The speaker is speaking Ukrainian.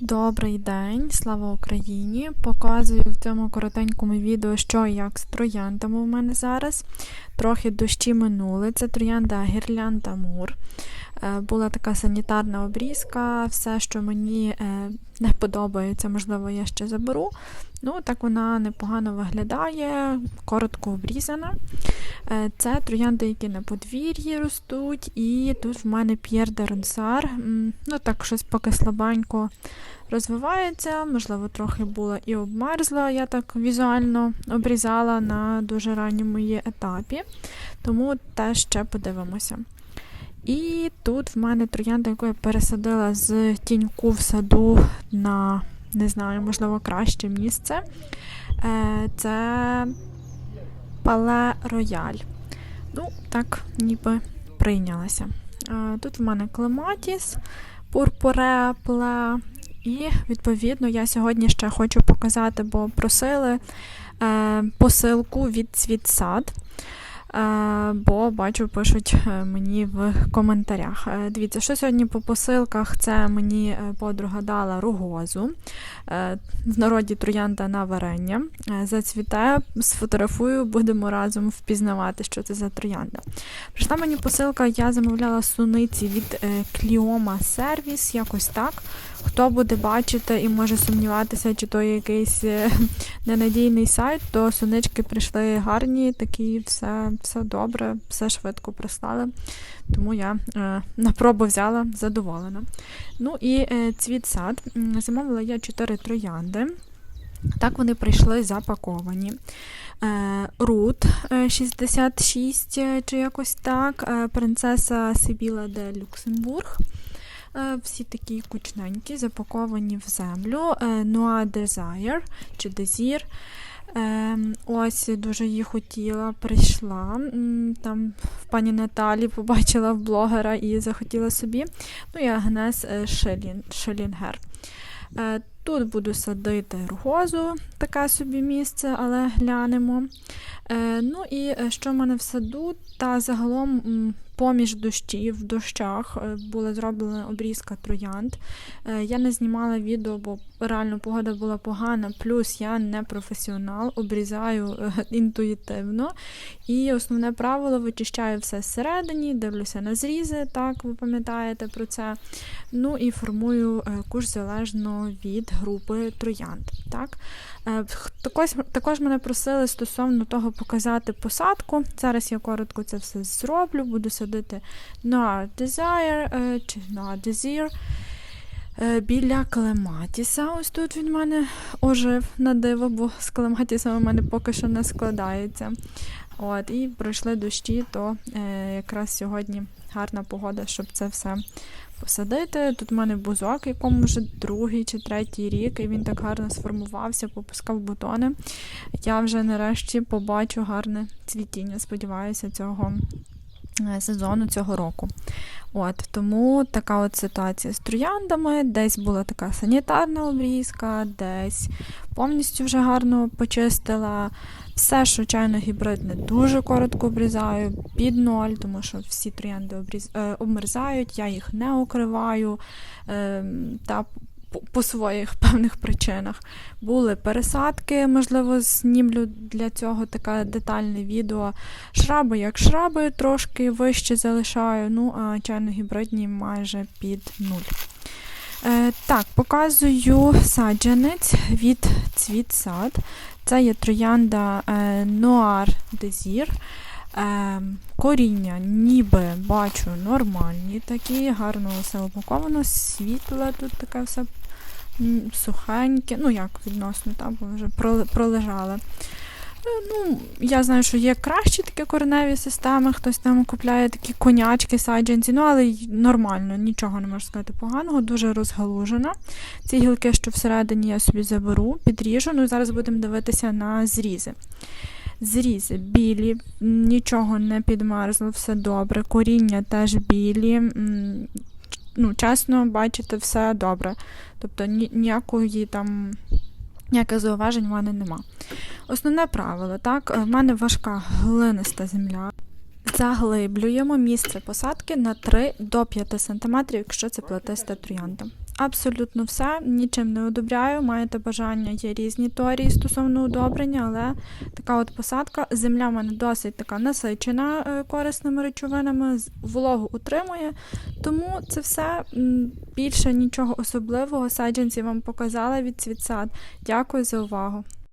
Добрий день, слава Україні! Показую в цьому коротенькому відео, що і як з трояндами у мене зараз. Трохи дощі минули. Це троянда Гірлянда Мур. Е, Була така санітарна обрізка, все, що мені е, не подобається, можливо, я ще заберу. Ну, так вона непогано виглядає, коротко обрізана. Е, Це троянди, які на подвір'ї ростуть, і тут в мене П'єр де Ронсар. Ну, так, щось поки слабенько розвивається, можливо, трохи була і обмерзла, я так візуально обрізала на дуже ранньому її етапі, тому теж ще подивимося. І тут в мене троянда, яку я пересадила з тіньку в саду на, не знаю, можливо, краще місце. Е, Це Пале Рояль. Ну, так, ніби прийнялася. Е, Тут в мене клематіс, пурпуреа пле. І, відповідно, я сьогодні ще хочу показати, бо просили е, посилку від Цвітсад. Бо бачу, пишуть е, мені в коментарях. Е, Дивіться, що сьогодні по посилках це мені е, подруга дала рогозу. В народі троянда на варення. Зацвіте, сфотографую, будемо разом впізнавати, що це за троянда. Прийшла мені посилка, я замовляла суниці від Кліома Сервіс, якось так. Хто буде бачити і може сумніватися, чи то якийсь ненадійний сайт, то сунички прийшли гарні, такі все, все добре, все швидко прислали. Тому я е, на пробу взяла задоволена. Ну і е, цвіт сад. Замовила я 4 троянди. Так вони прийшли запаковані. Е, Рут е, 66 е, чи якось так. Принцеса Сибіла де Люксембург. Всі такі кучненькі, запаковані в землю. Noa Desire чи Desire. Е, Ось дуже її хотіла, прийшла. Там в пані Наталі побачила в блогера і захотіла собі. Ну і Агнес е, Шелін, Шелінгер. Е, Тут буду садити рогозу, таке собі місце, але глянемо. Е, Ну і що в мене в саду, та загалом поміж дощів, в дощах е, була зроблена обрізка троянд. Е, Я не знімала відео, бо реально погода була погана, плюс я не професіонал, обрізаю е, інтуїтивно. І основне правило вичищаю все зсередині, дивлюся на зрізи, так ви пам'ятаєте про це. Ну і формую куш залежно від групи троянд. Так? Також, також мене просили стосовно того показати посадку. Зараз я коротко це все зроблю, буду садити на Desire е, чи на Desire. Е, Біля Клематіса, ось тут він в мене ожив на диво, бо з Клематісом у мене поки що не складається. От, і пройшли дощі, то е, якраз сьогодні гарна погода, щоб це все посадити. Тут в мене бузок, якому вже другий чи третій рік, і він так гарно сформувався, попускав бутони. Я вже нарешті побачу гарне цвітіння, сподіваюся, цього сезону, цього року. От, тому така от ситуація з трояндами. Десь була така санітарна обрізка, десь повністю вже гарно почистила. Все, що гібридне, дуже коротко обрізаю під ноль, тому що всі троянди обріз... е, обмерзають, я їх не укриваю е, та по- своїх певних причинах. Були пересадки, можливо, знімлю для цього таке детальне відео. Шраби як шраби, трошки вище залишаю, ну а чайно-гібридні майже під нуль. Е, так, показую саджанець від Цвітсад. Це є троянда е, Noir Desir. Е, коріння ніби бачу нормальні, такі, гарно все упаковано, світле тут таке все сухеньке, ну як відносно, там вже пролежали. Е, Ну, я знаю, що є кращі такі кореневі системи, хтось там купляє такі конячки, саджанці, ну але нормально, нічого не можу сказати поганого, дуже розгалужена. Ці гілки, що всередині я собі заберу, підріжу. Ну і зараз будемо дивитися на зрізи. Зрізи білі, нічого не підмерзло, все добре. Коріння теж білі. Ну, чесно, бачите, все добре. Тобто ні- ніякої там ніяких зауважень в мене нема. Основне правило, так, е, в мене важка глиниста земля. Заглиблюємо місце посадки на 3 до 5 см, якщо це плетиста троянда. Абсолютно все, нічим не одобряю. Маєте бажання, є різні теорії стосовно удобрення, але така от посадка. Земля в мене досить така насичена е, корисними речовинами, вологу утримує. Тому це все більше нічого особливого. Саджанці вам показала від Світсад. Дякую за увагу.